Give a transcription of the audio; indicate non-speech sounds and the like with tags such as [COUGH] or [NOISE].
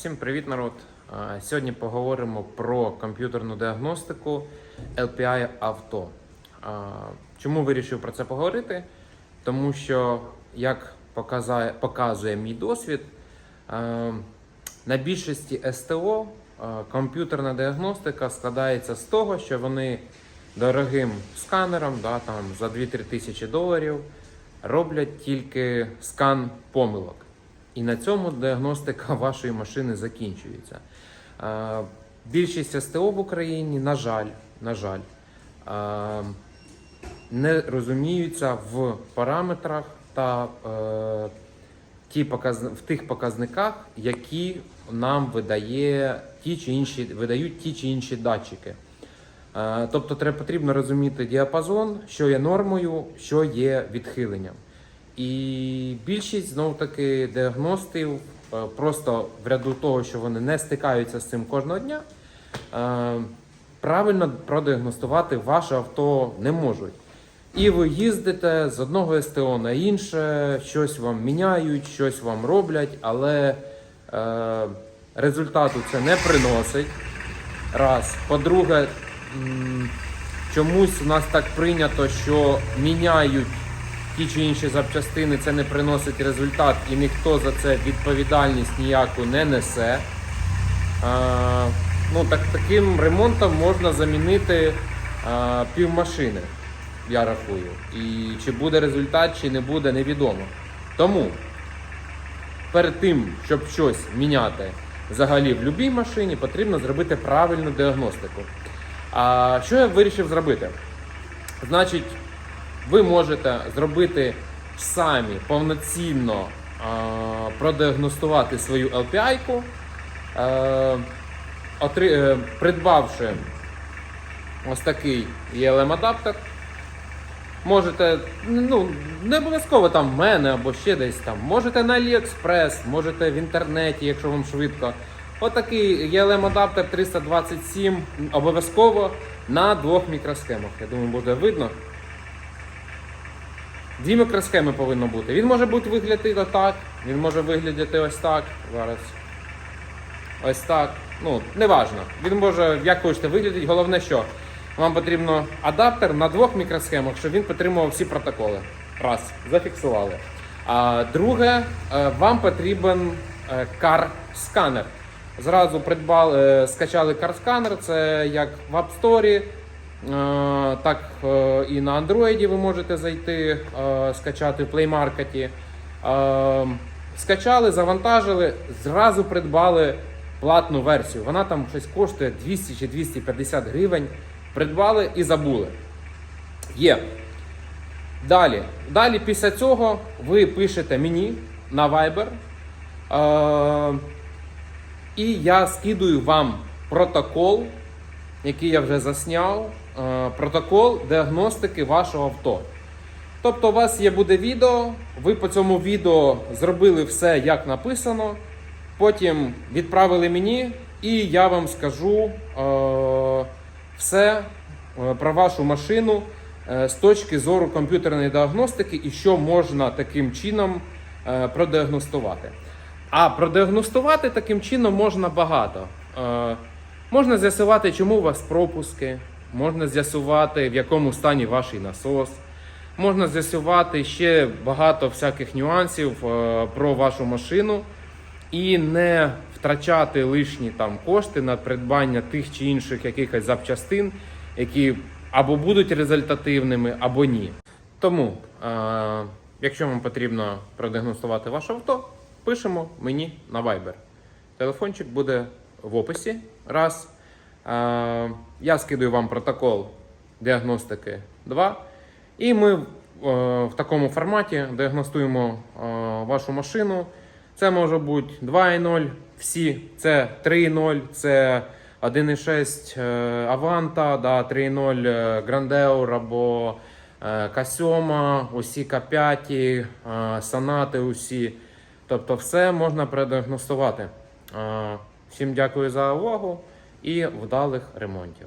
Всім привіт, народ! Сьогодні поговоримо про комп'ютерну діагностику LPI авто. Чому вирішив про це поговорити? Тому що, як показує мій досвід, на більшості СТО комп'ютерна діагностика складається з того, що вони дорогим сканером, да, там, за 2-3 тисячі доларів, роблять тільки скан помилок. І на цьому діагностика [LAUGHS] вашої машини закінчується. Більшість СТО в Україні, на жаль, на жаль, не розуміються в параметрах та е, в тих показниках, які нам видає ті чи інші, видають ті чи інші датчики. Е, Тобто потрібно розуміти діапазон, що є нормою, що є відхиленням. І більшість знову таки діагностів е, просто в ряду того, що вони не стикаються з цим кожного дня, е, правильно продіагностувати ваше авто не можуть. І ви їздите з одного СТО на інше, щось вам міняють, щось вам роблять, але е, результату це не приносить. Раз. По-друге, чомусь у нас так прийнято, що міняють ті чи інші запчастини, це не приносить результат, і ніхто за це відповідальність ніяку не несе. А, ну, так, таким ремонтом можна замінити а, півмашини, я рахую. І чи буде результат, чи не буде, невідомо. Тому перед тим, щоб щось міняти взагалі в будь-якій машині, потрібно зробити правильну діагностику. А що я вирішив зробити? Значить, ви можете зробити самі повноцінно а, продіагностувати свою LPI-ку, е, е, придбавши ось такий ELM-адаптер. Можете, ну, не обов'язково там в мене або ще десь там. Можете на AliExpress, можете в інтернеті, якщо вам швидко. Отакий ELM-адаптер 327 обов'язково на двох мікросхемах. Я думаю, буде видно. Дві мікросхеми повинно бути. Він може бути виглядати отак, він може виглядати ось так. Зараз. Ось так. Ну, неважно. Він може як хочете виглядати. Головне, що вам потрібно адаптер на двох мікросхемах, щоб він підтримував всі протоколи. Раз, зафіксували. А друге, е, вам потрібен е, CAR-сканер. Зразу придбали, е, скачали CAR-сканер, це як в App Store, Так е, і на Android ви можете зайти, е, скачати в Play Market. Е, Скачали, завантажили, зразу придбали платну версію. Вона там щось коштує 200 чи 250 гривень. Придбали і забули. Є. Далі. Далі після цього ви пишете мені на Viber. Е, і я скидую вам протокол який я вже засняв, е, протокол діагностики вашого авто. Тобто, у вас є буде відео, ви по цьому відео зробили все, як написано, потім відправили мені, і я вам скажу е, все е, про вашу машину е, з точки зору комп'ютерної діагностики і що можна таким чином е, продіагностувати. А продіагностувати таким чином можна багато. Е, Можна з'ясувати, чому у вас пропуски, можна з'ясувати, в якому стані ваш насос, можна з'ясувати ще багато всяких нюансів е, про вашу машину і не втрачати лишні там кошти на придбання тих чи інших якихось запчастин, які або будуть результативними, або ні. Тому, е, якщо вам потрібно продіагностувати ваше авто, пишемо мені на Viber. Телефончик буде в описі. Раз. Я скидаю вам протокол діагностики 2. І ми е, в такому форматі діагностуємо е, вашу машину. Це може бути 2.0, всі, це 3.0, це 1.6 е, да, 3.0 е, Grandeur або K7, усі K5, е, Sonata усі. Тобто все можна продіагностувати. Е, Всім дякую за увагу і вдалих ремонтів.